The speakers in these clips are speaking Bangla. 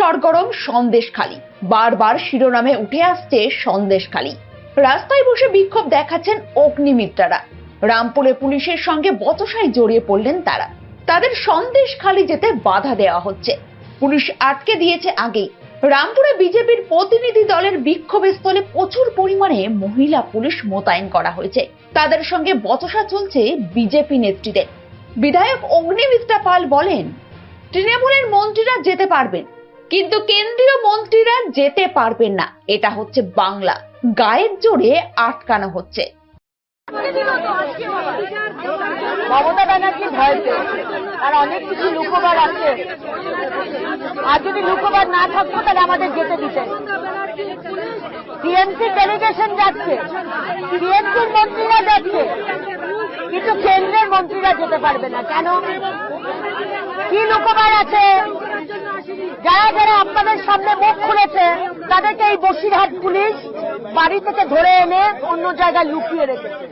সরগরম সন্দেশখালী। বারবার শিরোনামে উঠে আসছে সন্দেশখালী। রাস্তায় বসে বিক্ষোভ দেখাচ্ছেন অগ্নিমিত্রারা। রামপুরে পুলিশের সঙ্গে বচসায় জড়িয়ে পড়লেন তারা। তাদের সন্দেশখালী যেতে বাধা দেওয়া হচ্ছে। পুলিশ আটকে দিয়েছে আগেই। রামপুরে বিজেপির প্রতিনিধি দলের বিক্ষোভস্থলে প্রচুর পরিমাণে মহিলা পুলিশ মোতায়েন করা হয়েছে। তাদের সঙ্গে বচসা চলছে বিজেপি নেত্রীদের। বিধায়ক অগ্নিমিত্রা পাল বলেন, তৃণমূলের মন্ত্রীরা যেতে পারবেন। কিন্তু কেন্দ্রীয় মন্ত্রীরা যেতে পারবেন না। এটা হচ্ছে বাংলা। গায়ের জোরে আটকানো হচ্ছে। মমতা ব্যানার্জি ভয় পেয়ে আর অনেক কিছু লুকোবার আছে। আর যদি লুকোবার না থাকতো, তাহলে আমাদের যেতে দিতেন। টিএমসি ডেলিগেশন যাচ্ছে টিএমসির মন্ত্রীরা যাচ্ছে, কিন্তু কেন্দ্রের মন্ত্রীরা যেতে পারবে না। কেন? কি লুকোবার আছে? যারা যারা আপনাদের সামনে মুখ খুলেছে, তাদেরকে এই বসিরহাট পুলিশ বাড়ি থেকে ধরে এনে অন্য জায়গায় লুকিয়ে রেখেছে।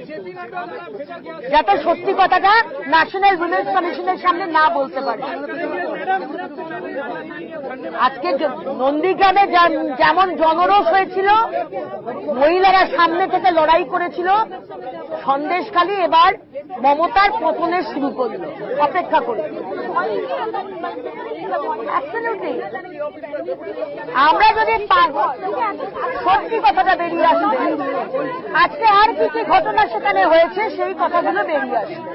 যাতে সত্যি কথাটা ন্যাশনাল উইমেন্স কমিশনের সামনে না বলতে পারে। আজকে নন্দীগ্রামে যেমন জনরোষ হয়েছিল, মহিলারা সামনে থেকে লড়াই করেছিল, সন্দেশখালী এবার মমতার পতনের শুরু করল। অপেক্ষা করে আমরা যদি সত্যি কথাটা বেরিয়ে আসবে। আজকে আর কি কি ঘটনা সেখানে হয়েছে, সেই কথাগুলো বেরিয়ে আসবে।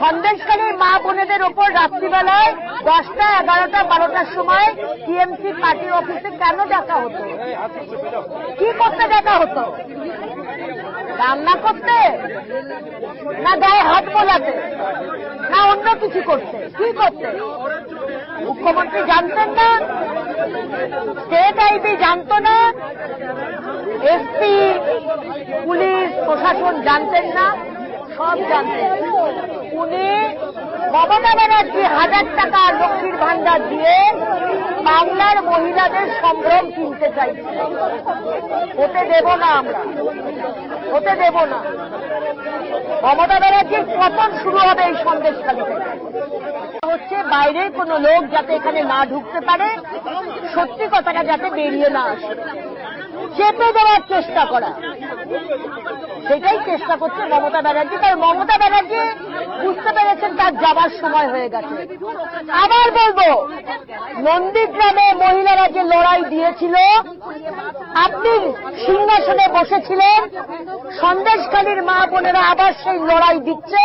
সন্দেশকারীর মা বোনেদের ওপর রাত্রিবেলায় দশটা, এগারোটা, বারোটার সময় টিএমসি পার্টির অফিসে কেন ডাকা হতো? কি করতে ডাকা হতো? রান্না করতে? না গায়ে হাত বোলাতে? না অন্য কিছু করতে? কি করতে? মুখ্যমন্ত্রী জানতেন না? স্টেট আইবি জানতো না? এসপি, পুলিশ, প্রশাসন জানতেন না? সব জানতেন উনি মমতা ব্যানার্জি হাজার টাকা লক্ষ্মীর ভান্ডার দিয়ে বাংলার মহিলাদের সম্ভ্রম কিনতে চাইছে। হতে দেব না আমরা। হতে দেব না। মমতা ব্যানার্জির পতন শুরু হবে এই সন্দেশখালী থেকে। হচ্ছে বাইরে কোনো লোক যাতে এখানে না ঢুকতে পারে, সত্যি কথাটা যাতে বেরিয়ে না আসে। চেপে দেওয়ার চেষ্টা করা। সেটাই চেষ্টা করছে মমতা ব্যানার্জি। কারণ মমতা ব্যানার্জি বুঝতে পেরেছেন তার যাবার সময় হয়ে গেছে। আবার বলব, নন্দীগ্রামে মহিলারা যে লড়াই দিয়েছিল, আপনি সিংহাসনে বসেছিলেন, সন্দেশখালীর মা বোনেরা আবার সেই লড়াই দিচ্ছে,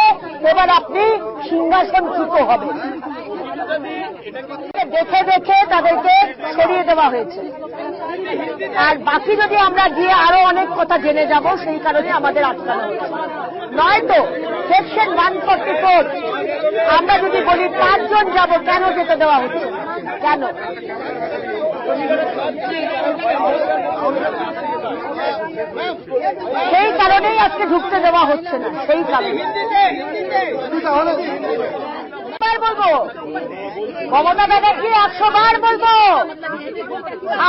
এবার আপনি সিংহাসনচ্যুত হবেন দেখে দেখে তাদেরকে সরিয়ে দেওয়া হয়েছে। আর বাকি যদি আমরা গিয়ে আরও অনেক কথা জেনে যাব, সেই কারণে আমাদের আটকানো নয়তো সেকশন ওয়ান ফর্টি ফোর আমরা যদি বলি পাঁচজন যাব, কেন যেতে দেওয়া হচ্ছে? কেন? সেই কারণেই আজকে ঢুকতে দেওয়া হচ্ছে না, সেই কারণে। বার বলব। মমতা ব্যানার্জি একশো বার বলব।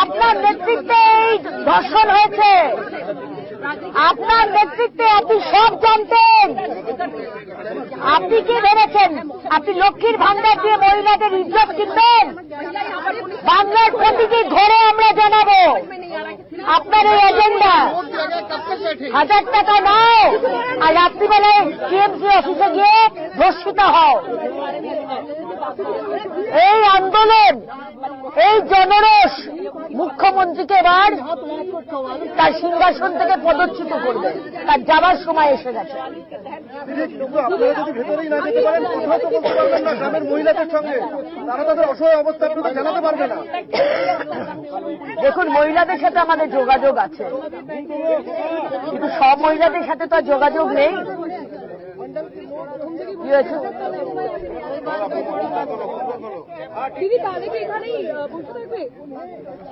আপনার নেতৃত্বে এই ধর্ষণ হয়েছে। আপনার নেতৃত্বে আপনি সব জানতেন। আপনি কি ভেবেছেন আপনি লক্ষ্মীর ভান্ডার দিয়ে মহিলাদের ইজ্জত কিনবেন? বাংলার প্রতিটি ঘরে আমরা জানাব। আপনার এই এজেন্ডা হাজার টাকা নাও, আর রাত্রিবেলায় সিএমসি অফিসে গিয়ে ধর্ষিত হও। এই আন্দোলন, এই জনরোষ মুখ্যমন্ত্রীকে এবার তার সিংহাসন থেকে পদচ্যুত করবে। তার যাবার সময় এসে গেছে। দেখুন মহিলাদের সাথে আমাদের যোগাযোগ আছে। কিন্তু সব মহিলাদের সাথে তো যোগাযোগ নেই। কি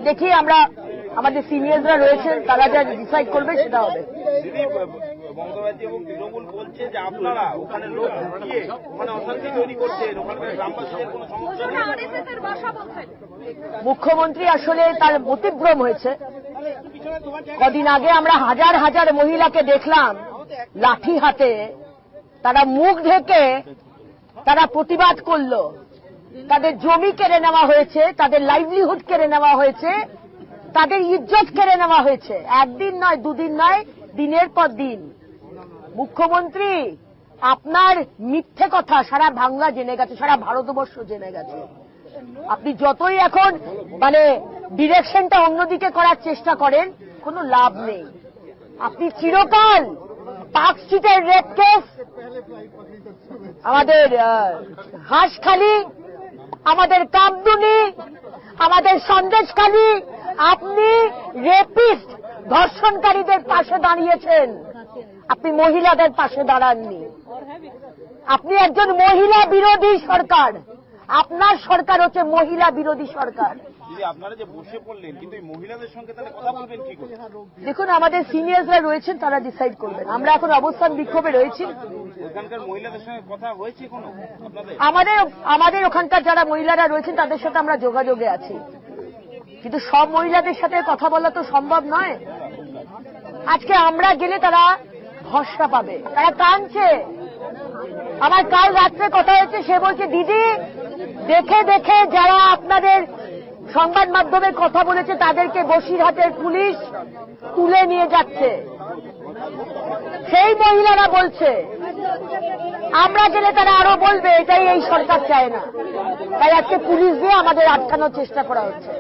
দেখি আমরা আমাদের সিনিয়ররা রয়েছেন তারা যা ডিসাইড করবে সেটা হবে। মমতা এবং তৃণমূল বলছে যে আপনারা ওখানে লোক ঢুকিয়ে ওখানে অশান্তি তৈরি করছেন ওখানকার গ্রামবাসীদের কোনো সমস্যা নেই। আরএসএস এর বাসা বলছেন। মুখ্যমন্ত্রী আসলে তার মতিভ্রম হয়েছে। কদিন আগে আমরা হাজার হাজার মহিলাকে দেখলাম লাঠি হাতে তারা মুখ ঢেকে তারা প্রতিবাদ করল। তাদের জমি কেড়ে নেওয়া হয়েছে, তাদের লাইভলিহুড কেড়ে নেওয়া হয়েছে, তাদের ইজ্জত কেড়ে নেওয়া হয়েছে। একদিন নয়, দুদিন নয়, দিনের পর দিন। মুখ্যমন্ত্রী, আপনার মিথ্যে কথা সারা বাংলা জেনে গেছে, সারা ভারতবর্ষ জেনে গেছে। আপনি যতই এখন মানে ডিরেকশনটা অন্যদিকে করার চেষ্টা করেন, কোনো লাভ নেই। আপনি চিরকাল পার্ক স্ট্রিটের রেড কেস আমাদের হাঁসখালি আমাদের কামদুনি, আমাদের সন্দেশকারী আপনি রেপিস্ট, ধর্ষণকারীদের পাশে দাঁড়িয়েছেন। আপনি মহিলাদের পাশে দাঁড়াননি। আপনি একজন মহিলা বিরোধী সরকার। আপনার সরকার হচ্ছে মহিলা বিরোধী সরকার। দেখুন আমাদের সিনিয়রসরা রয়েছেন তারা ডিসাইড করবেন। আমরা এখন অবস্থান বিক্ষোভে রয়েছি। আমাদের আমাদের ওখানকার যারা মহিলারা রয়েছেন তাদের সাথে আমরা যোগাযোগে আছি। কিন্তু সব মহিলাদের সাথে কথা বলা তো সম্ভব নয়। আজকে আমরা গেলে তারা ভরসা পাবে। তারা কাঁদছে। আমার কাল রাত্রে কথা হয়েছে সে বলছে দিদি দেখে দেখে যারা আপনাদের সংবাদ মাধ্যমে কথা বলেছে, তাদেরকে বসিরহাটের পুলিশ তুলে নিয়ে যাচ্ছে। সেই মহিলারা বলছে আমরা গেলে তারা আরও বলবে, এটাই এই সরকার চায় না। তাই আজকে পুলিশ দিয়ে আমাদের আটকানোর চেষ্টা করা হচ্ছে।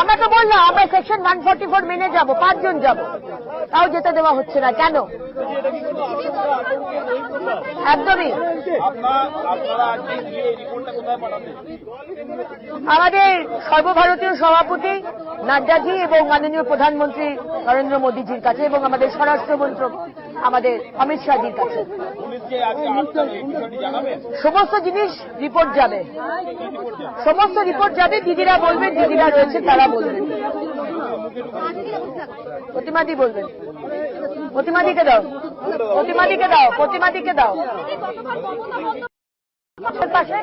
আমরা তো বললাম, আমরা সেকশন ওয়ান ফোর্টি ফোর মেনে যাব, পাঁচজন যাব। তাও যেতে দেওয়া হচ্ছে না, কেন? একদমই। আমাদের সর্বভারতীয় সভাপতি নাড্ডাজি এবং মাননীয় প্রধানমন্ত্রী নরেন্দ্র মোদীজির কাছে এবং আমাদের স্বরাষ্ট্রমন্ত্রক আমাদের অমিত শাহজির কাছে। সমস্ত জিনিস রিপোর্ট যাবে। সমস্ত রিপোর্ট যাবে দিদিরা বলবেন দিদিরা রয়েছে তারা বলবেন প্রতিমাদি বলবেন। প্রতিমাদিকে দাও। প্রতিমাদিকে দাও প্রতিমাদিকে দাও। পাশে।